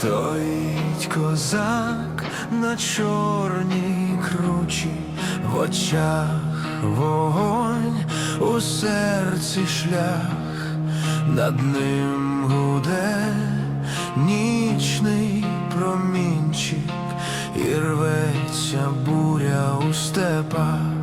Стоїть козак на чорній кручі, в очах вогонь, у серці шлях, над ним гуде нічний промінчик, і рветься буря у степах.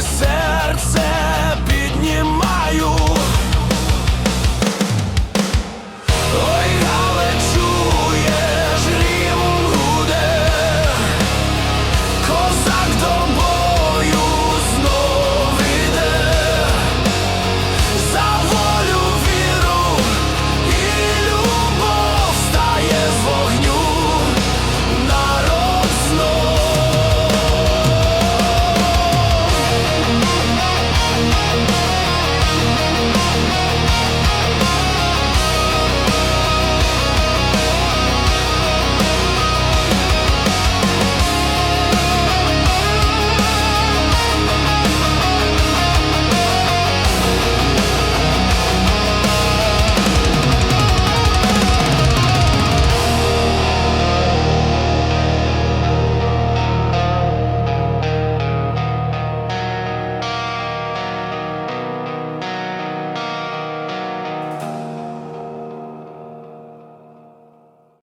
disser